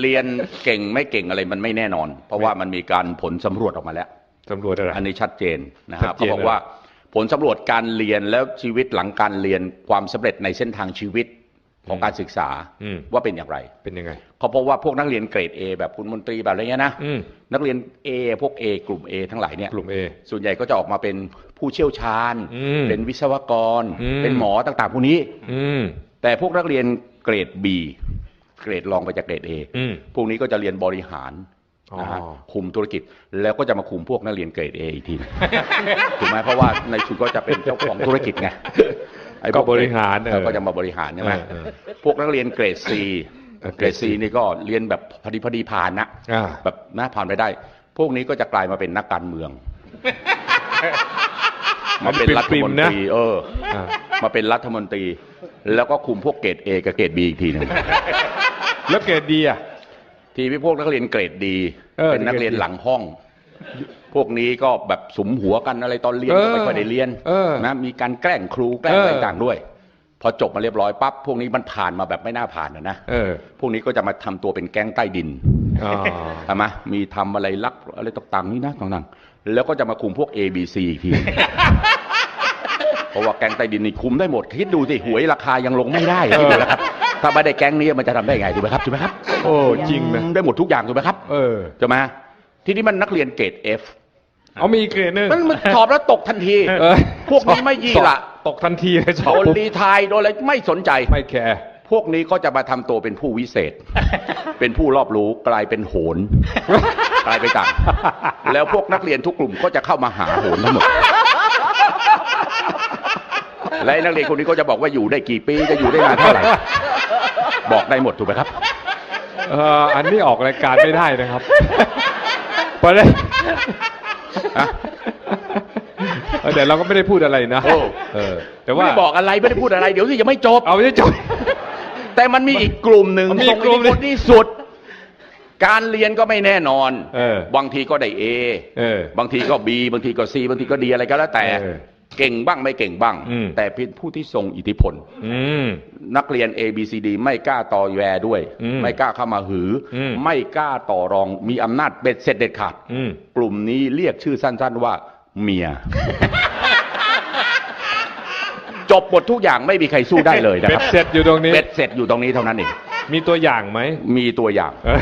เรียนเก่งไม่เก่งอะไรมันไม่แน่นอน เพราะว่ามันมีการผลสำรวจออกมาแล้วตำรวจอะไรอันนี้ชัดเจนนะชัฮะดเจเขานบอกว่าผลสำรวจการเรียนแล้วชีวิตหลังการเรียนความสำเร็จในเส้นทางชีวิตของการศึกษาอืมว่าเป็นอย่างไร เป็นยังไงเขาพบว่าพวกนักเรียนเกรด A แบบคุณมนตรีแบบอะไรเงี้ยนะอืมนักเรียน A พวก A กลุ่ม A ทั้งหลายเนี่ยกลุ่ม A ส่วนใหญ่ก็จะออกมาเป็นผู้เชี่ยวชาญอืมเป็นวิศวกรอืมเป็นหมอต่างๆพวกนี้อืมแต่พวกนักเรียนเกรด B เกรดรองไปจากเกรด A อืมพวกนี้ก็จะเรียนบริหารอ๋อนะฮะคุมธุรกิจแล้วก็จะมาคุมพวกนักเรียนเกรด A อีกทีหนึ่งถูกไหมเพราะว่าในสุดก็จะเป็นเจ้าของธุรกิจไงไอ้พก็วบริหารเออก็จะมาบริหารใช่ไหมเออเออพวกนักเรียนเกรด C เออเกรด C นี่ก็เรียนแบบพอดีพอดีผ่านนะอ่าแบบนะผ่านไปได้ พวกนี้ก็จะกลายมาเป็นนักการเมืองมาเป็นรัฐมนตรีเอออ่ามาเป็นรัฐมนตรี แล้วก็คุมพวกเกรด A กับเกรด B อีกทีหนึง แล้วเกรดดีอะ ทีพี่พวกนักเรียนเกรดดี เออเป็นนักเรียนหลังห้อง พวกนี้ก็แบบสุมหัวกันอะไรตอนเรียนเออก็ไม่ค่อยได้เรียนเออนะมีการแกล้งครูแกล้งเออออะไรต่างด้วย พอจบมาเรียบร้อยปั๊บพวกนี้มันผ่านมาแบบไม่น่าผ่านนะนะเออพวกนี้ก็จะมาทำตัวเป็นแก๊งใต้ดิน อ๋อ ใช่ไหมมีทำอะไรลักอะไรต่างๆนี่นะต่างๆ แล้วก็จะมาคุมพวก A B C อีกที เพราะว่าแก๊งใต้ดินนี่คุมได้หมด คิดดูสิหวยราคายังลงไม่ได้คิดดูนะครับ ถ้าไม่ได้แก๊งนี้มันจะทำได้ไงถูกไหมครับถูกไหมครับโอ้จริงนะได้หมดทุกอย่างถูกไหมครับเออใช่ไหมทีนี้มันนักเรียนเกรด F เอามีอีกเกรดหนึ่งมันมันสอบแล้วตกทันที เออพวกนี้ไม่ยี่ละตกทันทีเลยสอบโดนปุ๊บรีไทายโดนอะไรไม่สนใจ ไม่แคร์ พวกนี้ก็จะมาทำตัวเป็นผู้วิเศษ เป็นผู้รอบรู้กลายเป็นโหน กลายไปต่าง แล้วพวกนักเรียนทุกกลุ่มก็จะเข้ามาหาโหนทั้งหมด และไอ้นักเรียนคนนี้ก็จะบอกว่าอยู่ได้กี่ปีจะอยู่ได้นานเท่าไหร่ บอกได้หมดถูกไหมครับ เอออันนี้ออกรายการไม่ได้นะครับ เพราะได้ฮะเออแต่เราก็ไม่ได้พูดอะไรนะโอ้ เออ แต่ไม่ว่าได้บอกอะไรไม่ได้พูดอะไร เดี๋ยวสิยังไม่จบ เอาไม่ได้จบ แต่มันมีอีกกลุ่มหนึ่งมันมีทอีรงกกลุ่อิทมธิพลที่สุด การเรียนก็ไม่แน่นอนเออบางทีก็ได้ A เออบางทีก็ B บางทีก็ C บางทีก็ดีอะไรก็แล้วแต่ เออ เก่งบ้างไม่เก่งบ้าง อืม แต่เป็นผู้ที่ทรงอิทธิพล อืม นักเรียน A B C D ไม่กล้าต่อแวด้วย อืมไม่กล้าเข้ามาหืออม ไม่กล้าต่อรองมีอำนาจเบ็ดเสร็จเด็ดขาด อืม กลุ่มนี้เรียกชื่อสั้นๆว่า เมีย จบหมดทุกอย่างไม่มีใครสู้ได้เลยนะเบ็คดรับเสร็จอยู่ตรงนี้ เบ็ดเสร็จอยู่ตรงนี้เท่านั้นเองมีตัวอย่างไหม มีตัวอย่าง เออ